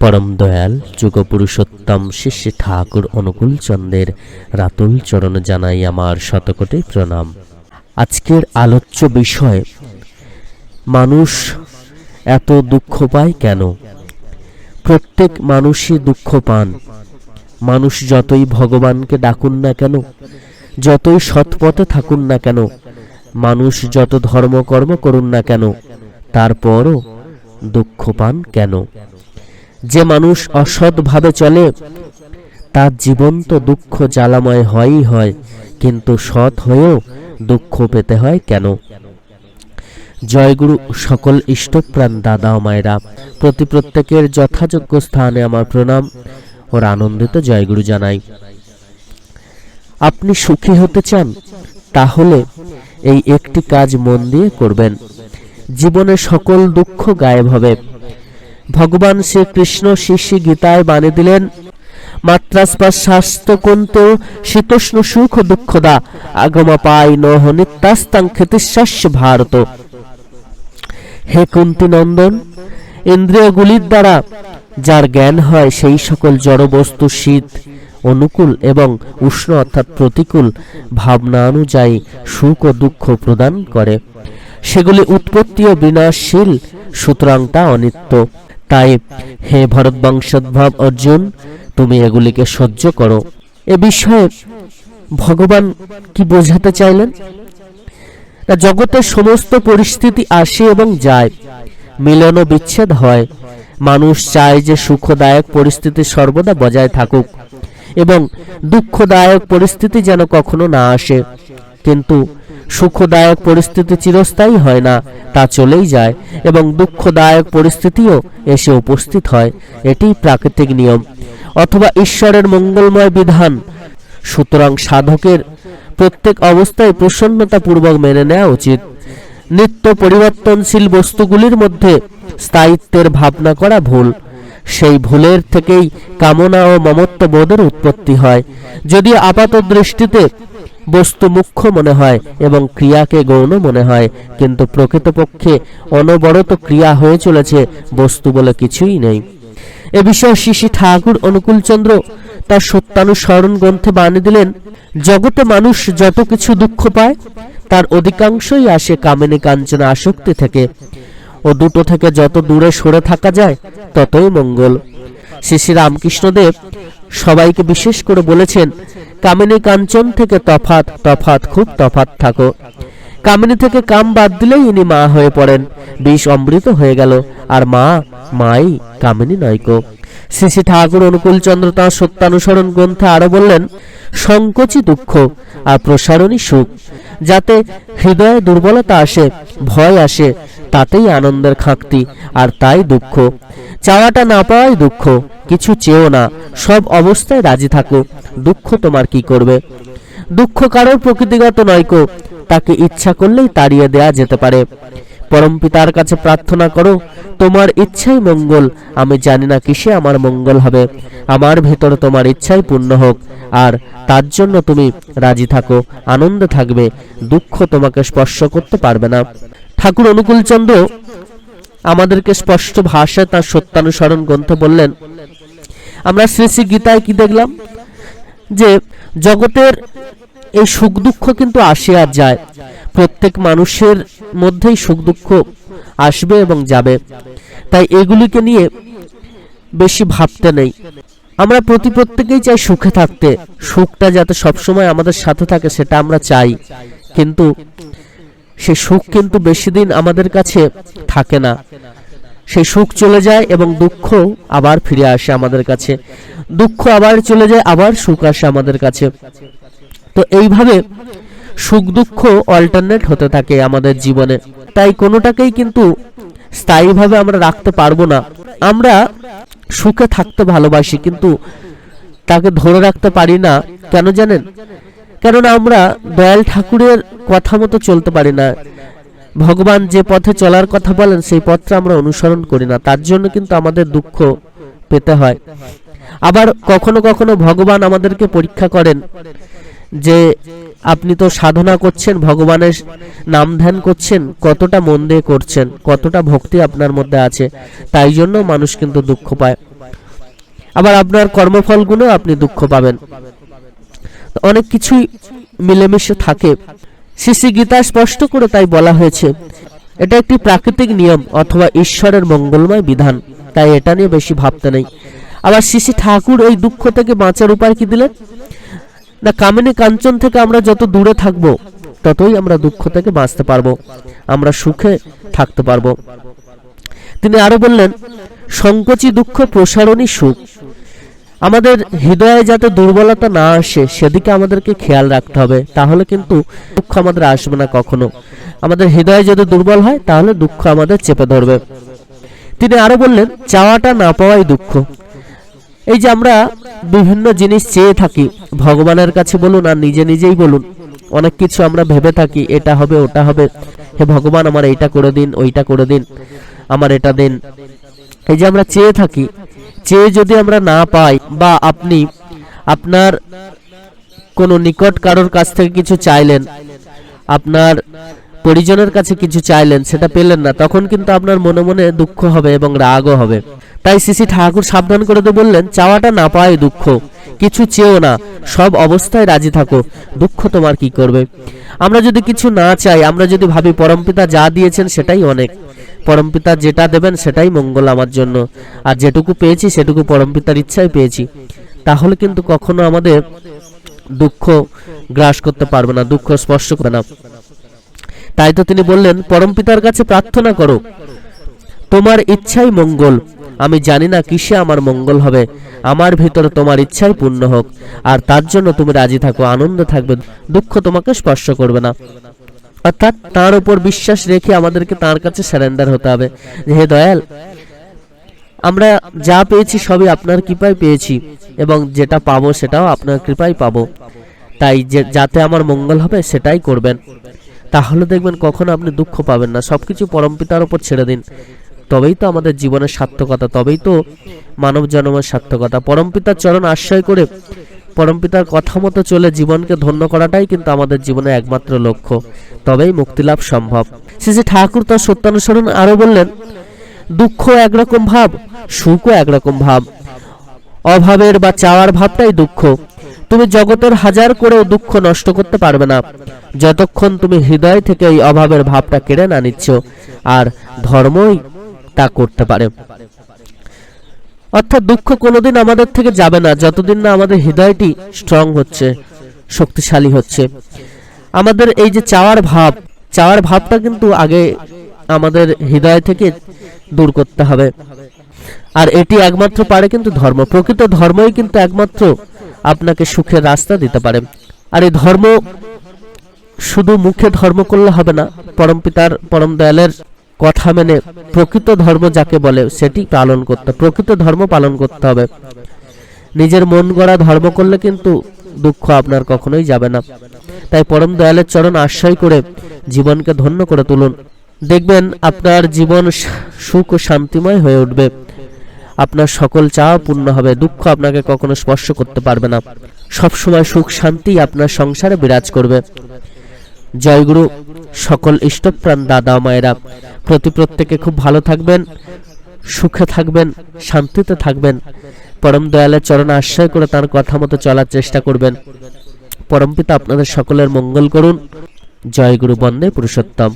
পরম দয়াল যুগপুরুষোত্তম শিষ্য ঠাকুর অনুকূল চন্দ্রের রাতুল চরণ জানাই আমার শতকোটি প্রণাম। আজকের আলোচ্য বিষয়, মানুষ এত দুঃখ পায় কেন? প্রত্যেক মানুষই দুঃখ পান। মানুষ যতই ভগবানকে ডাকুন না কেন, যতই সৎপথে থাকুন না কেন, মানুষ যত ধর্মকর্ম করুন না কেন, তারপরও দুঃখ পান কেন? যে মানুষ অসৎভাবে চলে, তার জীবন তো দুঃখ জ্বালাময় হয়ই হয়, কিন্তু সৎ হয়েও দুঃখ পেতে হয় কেন? জয়গুরু, সকল ইষ্টপ্রাণ দাদা ও মায়েরা, প্রতি প্রত্যেকের যথাযোগ্য স্থানে আমার প্রণাম ওর আনন্দিত জয়গুরু জানাই। আপনি সুখী হতে চান, তাহলে এই একটি কাজ মন দিয়ে করবেন। জীবনে সকল দুঃখ গায়েব হবে। ভগবান শ্রীকৃষ্ণ শিষ্য গীতায় বাণী দিলেন সুখ দুঃখদা ভারত। হে নন্দন, ইন্দ্রিয়গুলির দ্বারা যার জ্ঞান হয় সেই সকল জড়বস্তু শীত, অনুকূল এবং উষ্ণ অর্থাৎ প্রতিকূল ভাবনা অনুযায়ী সুখ ও দুঃখ প্রদান করে। সেগুলি উৎপত্তি ও বিনাশশীল, সুতরাং তা অনিত্য। তাই হে ভরতবংশোদ্ভব অর্জুন, তুমি এগুলিকে সহ্য করো। এ বিষয়ে ভগবান কি বোঝাতে চাইলেন? না, জগতের সমস্ত পরিস্থিতি আসে এবং যায়, মিলন ও বিচ্ছেদ হয়। মানুষ চায় যে সুখদায়ক পরিস্থিতি সর্বদা বজায় থাকুক এবং দুঃখদায়ক পরিস্থিতি যেন কখনো না আসে। কিন্তু সুখদায়ক পরিস্থিতি চিরস্থায়ী হয় না, তা চলেই যায় এবং দুঃখদায়ক পরিস্থিতিও এসে উপস্থিত হয় এটি প্রাকৃতিক নিয়ম। অথবা ঈশ্বরের মঙ্গলময় বিধান। সুতরাং সাধকের প্রত্যেক অবস্থায় প্রসন্নতাপূর্বক মেনে নেওয়া উচিত। নিত্য পরিবর্তনশীল বস্তুগুলির মধ্যে স্থায়িত্বের ভাবনা করা ভুল। সেই ভুলের থেকেই কামনা ও মমত্ব বোধের উৎপত্তি হয়। যদি আপাত দৃষ্টিতে বস্তু মুখ্য মনে হয় এবং ক্রিয়াকে গৌণ মনে হয়। কিন্তু প্রকৃতপক্ষে অনবরত ক্রিয়া হয়ে চলেছে, বস্তু বলে কিছুই নেই। এ বিষয়ে শিশি ঠাকুর অনুকূলচন্দ্র তার সত্যানুসরণ গ্রন্থে বানিয়ে দিলেন, জগতে মানুষ যত কিছু দুঃখ পায়, তার অধিকাংশই আসে কামিনী কাঞ্চনা আসক্তি থেকে। ও দুটো থেকে যত দূরে সরে থাকা যায়, ততই মঙ্গল। শ্রী শ্রী রামকৃষ্ণদেব সবাইকে বিশেষ করে বলেছেন, কামিনী কাঞ্চন থেকে তফাত তফাত খুব তফাত থাকো। কামিনী থেকে কাম বাদ দিলেই ইনি মা হয়ে পড়েন। বিষ অমৃত হয়ে গেল। আর মা, মাই কামিনী নয়কো শ্রী শ্রী ঠাকুর অনুকূল চন্দ্র তাঁর সত্যানুসরণ গ্রন্থে আরও বললেন সংকোচই দুঃখ আর প্রসারণই সুখ। যাতে হৃদয়ে দুর্বলতা আসে, ভয় আসে, তাতেই আনন্দের খাঁকতি আর তাই দুঃখ। চাওয়াটা না পাওয়াই দুঃখ, কিছু চেয়েও না, সব অবস্থায় রাজি থাকো, দুঃখ তোমার কি করবে? দুঃখ কারোর প্রকৃতিগত নয়কো তাকে ইচ্ছা করলেই তাড়িয়ে দেয়া যেতে পারে। পরম পিতার কাছে প্রার্থনা করো, তোমার ইচ্ছাই মঙ্গল, আমি জানি না কিসে আমার মঙ্গল হবে, আমার ভেতরে তোমার ইচ্ছাই পূর্ণ হোক, আর তার জন্য তুমি রাজি থাকো, আনন্দে থাকবে, দুঃখ তোমাকে স্পর্শ করতে পারবে না। ঠাকুর অনুকূলচন্দ্র আমাদেরকে স্পষ্ট ভাষায় তার সত্যানুসরণ গ্রন্থ বললেন, আমরা শ্রী শ্রী গীতায় কি দেখলাম? যে জগতের এই সুখ দুঃখ কিন্তু আসে আর যায় প্রত্যেক মানুষের মধ্যেই সুখ দুঃখ আসবে এবং যাবে। তাই এগুলিকে নিয়ে বেশি ভাবতে নেই। আমরা প্রতি প্রত্যেকেই চাই সুখে থাকতে। সুখটা যাতে সবসময় আমাদের সাথে থাকে, সেটা আমরা চাই। কিন্তু সেই সুখ কিন্তু বেশি দিন আমাদের কাছে থাকে না। সেই সুখ চলে যায় এবং দুঃখ আবার ফিরে আসে আমাদের কাছে। দুঃখ আবার চলে যায়, আবার সুখ আসে আমাদের কাছে। তো এইভাবে সুখ দুঃখ অল্টারনেট হতে থাকে আমাদের জীবনে। তাই কোনোটাকেই কিন্তু স্থায়ীভাবে আমরা রাখতে পারব না। আমরা সুখে থাকতে ভালোবাসি, কিন্তু তাকে ধরে রাখতে পারি না। কেন জানেন? কেননা আমরা দয়াল ঠাকুরের কথা মতো চলতে পারি না। ভগবান যে পথে চলার কথা বলেন, সেই পথটা আমরা অনুসরণ করি না। তার জন্য কিন্তু আমাদের দুঃখ পেতে হয়। আবার কখনো কখনো ভগবান আমাদেরকে পরীক্ষা করেন যে আপনি তো সাধনা করছেন, ভগবানের নাম ধ্যান করছেন, কতটা মন দিয়ে করছেন, কতটা ভক্তি আপনার মধ্যে আছে, তাই জন্য মানুষ কিন্তু দুঃখ পায়। আবার আপনার কর্মফলগুলো আপনি দুঃখ পাবেন। অনেক কিছুই মিলেমিশে থাকে। শ্রী গীতা স্পষ্ট করে তাই বলা হয়েছে, এটা একটি প্রাকৃতিক নিয়ম অথবা ঈশ্বরের মঙ্গলময় বিধান, তাই এটা নিয়ে বেশি ভাবতে নেই। আবার শ্রী ঠাকুর এই দুঃখ থেকে বাঁচার উপায় কি দিলেন? না কামিনী কাঞ্চন থেকে আমরা যত দূরে থাকব, ততই আমরা দুঃখ থেকে বাঁচতে পারব, আমরা সুখে থাকতে পারব। তিনি আরও বললেন, সংকোচী দুঃখ প্রসারণী সুখ। আমাদের হৃদয়ে যাতে দুর্বলতা না আসে, সেদিকে আমাদেরকে খেয়াল রাখতে হবে। তাহলে কিন্তু দুঃখ আমাদের আসবে না কখনো। আমাদের হৃদয়ে যদি দুর্বল হয়, তাহলে দুঃখ আমাদের চেপে ধরবে। তিনি আরও বললেন, চাওয়াটা না পাওয়াই দুঃখ। এই যে আমরা বিভিন্ন জিনিস চেয়ে থাকি, ভগবানের কাছে বলুন আর নিজে নিজেই বলুন, অনেক কিছু আমরা ভেবে থাকি, এটা হবে, ওটা হবে। হে ভগবান, আমার এইটা করে দিন, ওইটা করে দিন, আমার এটা দিন। এই যে আমরা চেয়ে থাকি, চেয়ে যদি আমরা না পাই বা আপনি আপনার কোনো নিকট কারোর কাছ থেকে কিছু চাইলেন, আপনার পরিজনের কাছে কিছু চাইলেন, সেটা পেলেন না, তখন কিন্তু আপনার মনে মনে দুঃখ হবে এবং রাগও হবে। তাই শ্রী ঠাকুর সাবধান করে দিয়ে বললেন, চাওয়াটা না পাওয়াই দুঃখ। কিছু চেয়েও না, সব অবস্থায় রাজি থাকো, দুঃখ তোমার কি করবে? আমরা যদি কিছু না চাই, আমরা যদি ভাবি পরমপিতা যা দিয়েছেন সেটাই অনেক। পরমপিতা যেটা দেবেন সেটাই মঙ্গল আমার জন্য। আর যেটুকু পেয়েছি, সেটুকু পরমপিতার ইচ্ছাই পেয়েছি। তাহলে কিন্তু কখনো আমাদের দুঃখ গ্রাস করতে পারবে না, দুঃখ স্পর্শ করে না। তাই তো তিনি বললেন পরমপিতার কাছে প্রার্থনা করো। তোমার ইচ্ছাই মঙ্গল। আমি জানি না কিসে আমার মঙ্গল হবে। আমার ভিতরে তোমার ইচ্ছাই পূর্ণ হোক। আর তার জন্য তুমি রাজি থাকো, আনন্দ থাকবে, দুঃখ তোমাকে স্পর্শ করবে না। অর্থাৎ তার উপর বিশ্বাস রেখে আমাদেরকে তার কাছে সারেন্ডার হতে হবে। হে দয়াল, আমরা যা পেয়েছি সবই আপনার কৃপায় পেয়েছি এবং যেটা পাবো সেটাও আপনার কৃপায় পাবো। তাই যে, যাতে আমার মঙ্গল হবে সেটাই করবেন। তাহলে দেখবেন কখনো আপনি দুঃখ পাবেন না। সবকিছু পরমপিতার উপর ছেড়ে দিন। তবেই তো আমাদের জীবনের সার্থকতা, তবেই তো মানব জন্মের সার্থকতা। পরমপিতার চরণ আশ্রয় করে পরমপিতার কথা মতো চলে জীবনকে ধন্য করাটাই কিন্তু আমাদের জীবনের একমাত্র লক্ষ্য। তবেই মুক্তিলাভ সম্ভব। শ্রী ঠাকুর তার সত্যানুসরণ আরও বললেন, দুঃখ একরকম ভাব, সুখও একরকম ভাব। অভাবের বা চাওয়ার ভাবটাই দুঃখ। তুমি জগতের হাজার করেও দুঃখ নষ্ট করতে পারবে না। যতক্ষণ তুমি হৃদয় থেকে এই অভাবের ভাবটা কেড়ে না নিচ্ছ। আর ধর্মই তা করতে পারে। অর্থাৎ দুঃখ কোনোদিন আমাদের থেকে যাবে না, যতদিন না আমাদের হৃদয়টি স্ট্রং হচ্ছে, শক্তিশালী হচ্ছে। আমাদের এই যে চাওয়ার ভাব, চাওয়ার ভাবটা কিন্তু আগে আমাদের হৃদয় থেকে দূর করতে হবে। আর এটি একমাত্র পারে কিন্তু ধর্ম। প্রকৃত ধর্মই কিন্তু একমাত্র আপনাকে সুখের রাস্তা দিতে পারে। আর এই ধর্ম শুধু মুখে ধর্ম করলে হবে না, পরম পিতার, পরম দয়ালের কথা মেনে প্রকৃত ধর্ম যাকে বলে সেটি পালন করতে, প্রকৃত ধর্ম পালন করতে হবে। নিজের মন গড়া ধর্ম করলে কিন্তু দুঃখ আপনার কখনোই যাবে না। তাই পরম দয়ালের চরণ আশ্রয় করে জীবনকে ধন্য করে তুলুন। দেখবেন আপনার জীবন সুখ ও শান্তিময় হয়ে উঠবে। আপনার সকল চাওয়া পূর্ণ হবে, দুঃখ আপনাকে কখনো স্পর্শ করতে পারবে না। সবসময় সুখ শান্তি আপনার সংসারে বিরাজ করবে। জয়গুরু, সকল ইষ্টপ্রাণ দাদা মায়েরা প্রতি প্রত্যেকে খুব ভালো থাকবেন, সুখে থাকবেন, শান্তিতে থাকবেন। পরম দয়ালের চরণ আশ্রয় করে তার কথা মতো চলার চেষ্টা করবেন। পরমপিতা আপনাদের সকলের মঙ্গল করুন। জয় গুরু বন্দে পুরুষোত্তম।